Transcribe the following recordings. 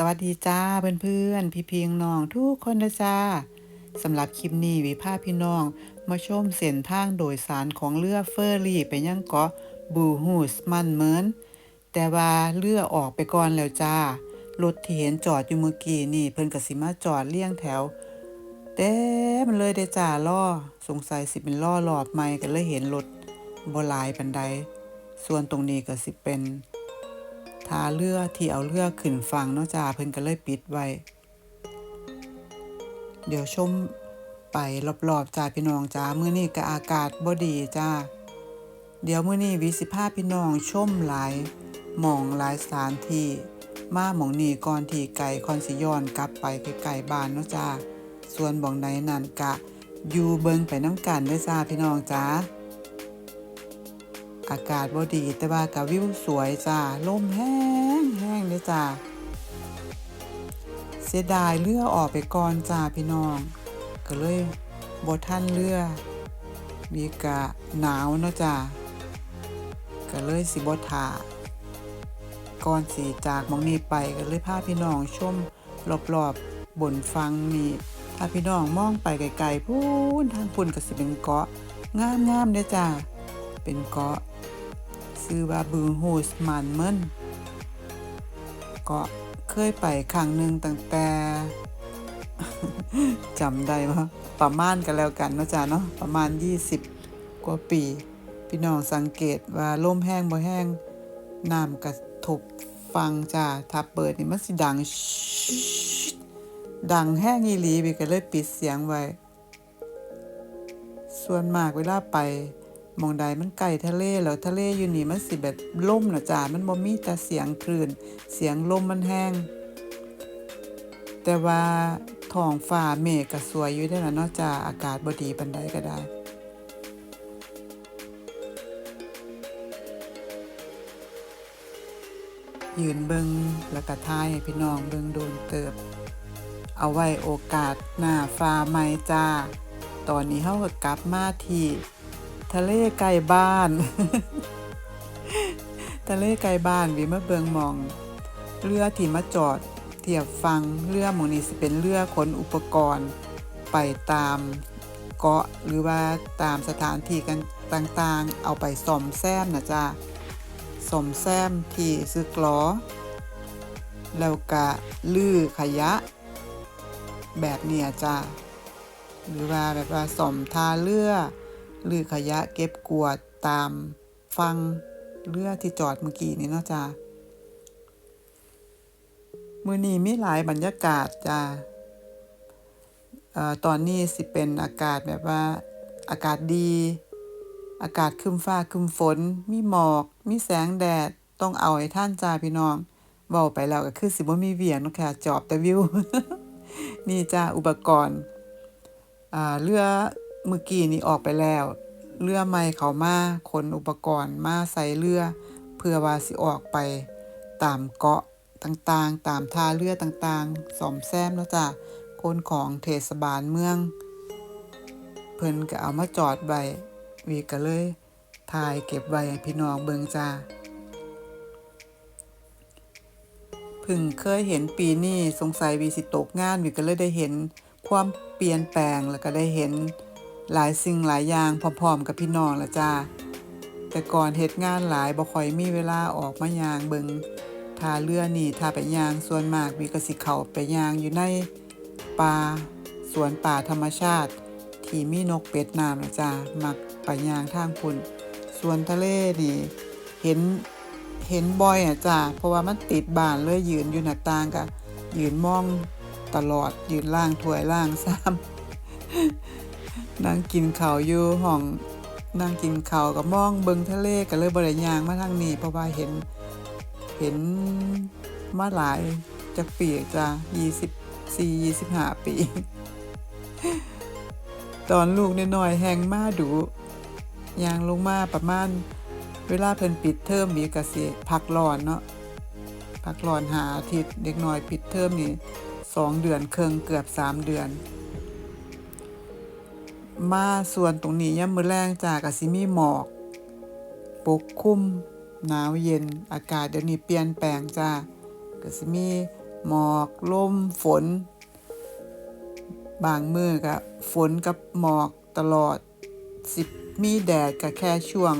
สวัสดีจ้าเพื่อนๆพี่พีงน้องทุกคนนะจ้าสำหรับคลิปนี้วิภาพี่น้อง มาชมเส้นทางโดยสารของเรือเฟอร์รี่ไปยังเกาะบูฮูสมันเหมินแต่ว่าเรือออกไปก่อนแล้วจ้ารถที่เห็นจอดอยู่เมื่อกี้นี่ เพิ่นกสิมาจอดเลี่ยงแถวเต้มันเลยได้จ้าล่อสงสัยสิเป็นล่อหลอดไม่ก็เลยเห็นรถบหลายปันใดส่วนตรงนี้ก็สิเป็น ทาเรือที่เอาเรือขึ้นฝั่งเนาะจ้าเพิ่นก็เลยปิดไว้ เดี๋ยวชมไปรอบๆจ้าพี่น้องจ้ามื้อนี้ก็อากาศบ่ดีจ้า เดี๋ยวมื้อนี้วิสิพาพี่น้องชมหลายหม่องหลายสถานที่มาหม่องนี้ก่อนที่ไก่คอนสิย้อนกลับไปไกลๆบ้านเนาะจ้า ส่วนบ่องใดนั่นกะอยู่เบิงไปน้ำกันเด้อจ้าพี่น้องจ้า อากาศบ่ดีแต่ว่ากับวิวสวยจ้าลมแห้งแห้งเลยจ้าเสียดายเรือออกไปก่อนจ้าพี่น้อง ก็เลยบ่ทันเรือมีกะหนาวเนาะจ้าก็เลยสิบ่ท่าก่อนสิจากมองนี้ไปก็เลยพาพี่น้องชมรอบๆบนฟังนี่ถ้าพี่น้องมองไปไกลๆพูนทางพุ่นก็สิเป็นเกาะงามๆเด้อจ้าเป็นเกาะ ชื่อว่าบูฮูสมันเมินเกาะเคยไปครั้งหนึ่งตั้งแต่จำได้ว่าประมาณกันแล้วกันเนาะจ้าเนาะประมาณ 20 กว่าปี พี่น้องสังเกตว่าลมแห้งบ่แห้งน้ำกระทบฟังจ้าถ้าเปิดนี่มันสิดัง ดังแห้งอีหลีบีก็เลยปิดเสียงไว้ ส่วนมากเวลาไป มองใดมันไกลทะเลแล้วทะเลอยู่นี่มันสิแบบล่มนะจ้ามันบ่มีแต่เสียงคลื่นเสียงลมมันแห้ง แต่ว่าท้องฟ้าเมฆก็สวยอยู่ได้ล่ะเนาะจ้าอากาศบ่ดีปานใดก็ได้ยืนเบิงแล้วก็ทายให้พี่น้องเบิงโดนเติบ เอาไว้โอกาสหน้าฟ้าใหม่จ้า ตอนนี้เฮาก็กลับมาที่ ทะเลไกลบ้าน ทะเลไกลบ้านวิมาเบิงมอง เรือที่มาจอด เทียบฟังเรือหมงนี้สิเป็นเรือขนอุปกรณ์ ไปตามเกาะหรือว่าตามสถานที่กันต่างๆ เอาไปซ่อมแซมนะจ้าซ่อมแซมที่ซึกล้อ แล้วก็ลื้อขยะ แบบเนี้ยจ้าหรือว่าแบบว่าซ่อมทาเรือ หรือขยะเก็บกวาดตามฟังเรือที่จอดเมื่อกี้นี่เนาะจ้ามือนี้มีหลายบรรยากาศจ้าตอนนี้สิเป็นอากาศแบบว่าอากาศดี อากาศคึมฟ้าคึมฝน มีหมอก มีแสงแดด ต้องเอาให้ท่านจ้าพี่น้องเว้าไปแล้วก็คือสิบ่มีเวียงนาะค่ะจอบแต่วิว นี่จ้าอุปกรณ์เรือ เมื่อกี้นี้ออกไปแล้ว เรือใหม่เขามาขนอุปกรณ์มาใส่เรือ เพื่อว่าสิออกไปตามเกาะต่างๆ ตามท่าเรือต่างๆซ่อมแซมแล้วจ้ะคนของเทศบาลเมือง เพิ่นก็เอามาจอดไว้วีก็เลยถ่ายเก็บไว้ให้พี่น้องเบิงจ้าพิ่งเคยเห็นปีนี้สงสัยวีสิตกงานวีก็เลยได้เห็นความเปลี่ยนแปลงแล้วก็ได้เห็น หลายสิ่งหลายอย่างพร้อมๆกับพี่น้องละจ้าแต่ก่อนเฮ็ดงานหลายบ่ค่อยมีเวลาออกมายางเบิงท่าเรือนี่ถ้าไปยางส่วนมากมีกสิเขาไปยางอยู่ในป่าสวนป่าธรรมชาติ ที่มีนกเป็ดน้ำนะจ้ามักไปยางทางพุ่นส่วนทะเลนี่เห็นเห็นบ่อยอะจ้าเพราะว่ามันติดบ้านเลยยืนอยู่หน้าต่างก็ยืนมองตลอดยืนล่างถ้วยล่างซ้ำ นั่งกินข้าวอยู่ห้องนั่งกินข้าวก็มองเบิงทะเลก็เลยบ่ได้ย่างมาทางนี้เพราะว่าเห็นเห็นมาหลายจักปีจ้ะ24 25ปี ตอนลูกน้อยๆแหงมาดูยางลงมาประมาณ เวลาเพิ่นปิดเทอมมีก็สิพักร้อนเนาะพักร้อนหาอาทิตย์เด็กน้อยปิดเทอมนี่สองเดือนเคิงเกือบสามเดือน มาส่วนตรงนี้ย่ามมื้อแรงจากก็สิมีหมอก ปกคลุมหนาวเย็นอากาศเดี๋ยวนี้เปลี่ยนแปลงจ้าก็สิมีหมอกลมฝน บางมือก็ฝนกับหมอกตลอดสิมีแดดก็แค่ช่วง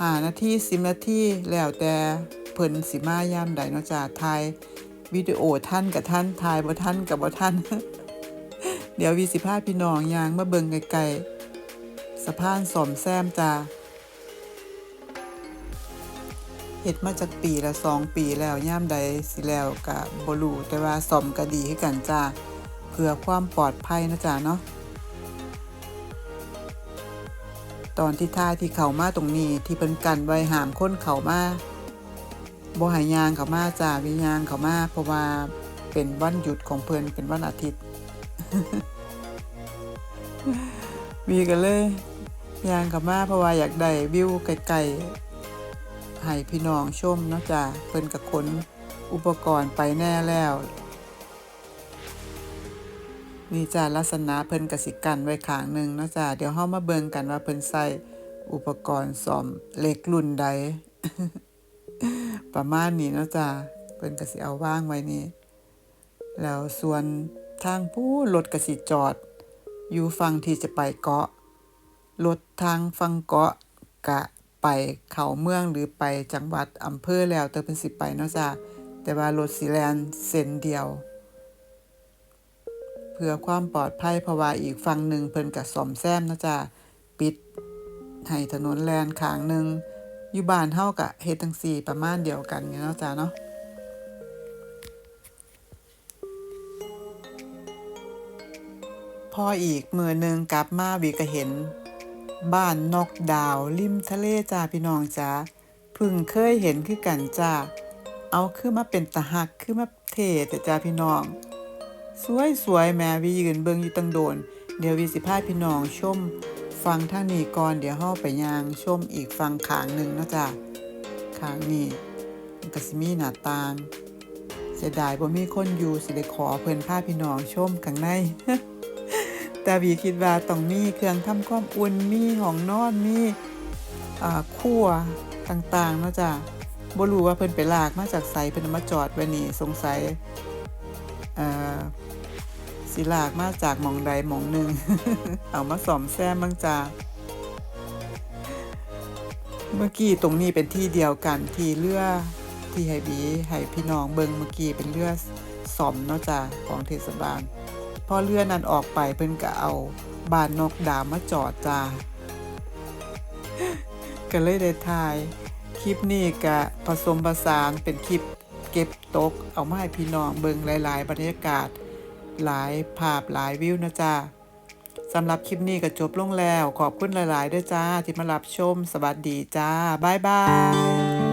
หานาทีสินาทีแล้วแต่เพิ่นสิมายามใดเนาะจ้าถ่ายวิดีโอท่านกับท่านถ่ายบ่ท่านกับบ่ท่าน เดี๋ยววีสิพาพี่น้องยางมาเบิงไกลๆสะพานสอมแซมจ้าเฮ็ดมาจากปีละสองปีแล้วย่ามใดสิแล้วก็บ่รู้แต่ว่าซ่อมก็ดีคือกันจ้าเพื่อความปลอดภัยนะจ้าเนาะตอนที่ท่ายที่เขามาตรงนี้ที่เพิ่นกันไว้หามค้นเขามาบ่หายางเขามาจ้าวิยางเขามาเพราะว่าเป็นวันหยุดของเพิ่นเป็นวันอาทิตย์ วีกันเลยยางเขามาเพราะว่าอยากได้วิวไกลๆให้พี่น้องชมเนาะจ้าเพิ่นก็ขนอุปกรณ์ไปแน่แล้ว นี่จ้าลักษณะเพิ่นกสิกันไว้ขางหนึ่งเนาะจ้าเดี๋ยวเฮามาเบิ่งกันว่าเพิ่นใส่อุปกรณ์ซ่อมเหล็กรุ่นใด ประมาณนี้เนาะจ้าเพิ่นกสิเอาว่างไว้นี่แล้วส่วน ทางผู้รถก็สิจอด อยู่ฝั่งที่จะไปเกาะรถทางฝั่งเกาะกะไปเขาเมืองหรือไปจังหวัดอำเภอแล้วแต่เพิ่นสิไปเนาะจ้าแต่ว่ารถสิแลนเส้นเดียว เพื่อความปลอดภัยเพราะว่าอีกฝั่งหนึ่งเพิ่นก็ซ่อมแซมนะจ๊ะปิดให้ถนนแลนข้างหนึ่งอยู่บ้านเฮาก็เฮ็ดจังซี่ประมาณเดียวกันเนาะจ้ะเนาะ พออีกมือหนึ่งกลับมาวิก็เห็น บ้านนกดาวริมทะเลจ้าพี่น้องจ้าพิ่งเคยเห็นคือกันจ้าเอาคือมาเป็นตะหักคือมาเท่แต่จ้าพี่น้อง สวยสวยๆแม่วิยืนเบิ่งอยู่ตังโดน เดี๋ยววิสิพาพี่น้องชมฟังทางนี้ก่อน เดี๋ยวเฮาไปยางชมอีกฟังขางหนึ่งนะจ้ะขางนี้ก็สิมีหน้าต่างเสียดายบ่มีคนอยู่สิได้ขอเพิ่นพาพี่น้องชมข้างใน แต่วีคิดว่าต้องมีเครื่องทำความอุ่นมีห้องนอนมีอ่าครัวต่างๆเนาะจ้ะบ่รู้ว่าเพิ่นไปลากมาจากไสเพิ่นมาจอดไว้นี่สงสัยสิลากมาจากหมองใดหมองหนึ่งเอามาสอมแซมบ้างจ้าเมื่อกี้ตรงนี้เป็นที่เดียวกันที่เรือที่ไฮบีให้พี่น้องเบิงเมื่อกี้เป็นเรือสอมเนาะจ้าของเทศบาล พอเรือนั้นออกไปเพิ่นก็เอาบานนกดามาจอดจ้าก็เลยได้ถ่าย คลิปนี้ก็ผสมผสานเป็นคลิปเก็บตก เอามาให้พี่น้องเบิ่งหลาย ๆ บรรยากาศ หลายภาพหลายวิวนะจ๊ะสำหรับคลิปนี้ก็จบลงแล้ว ขอบคุณหลาย ๆ ด้วยจ้าที่มารับชม สวัสดีจ้า บ๊ายบาย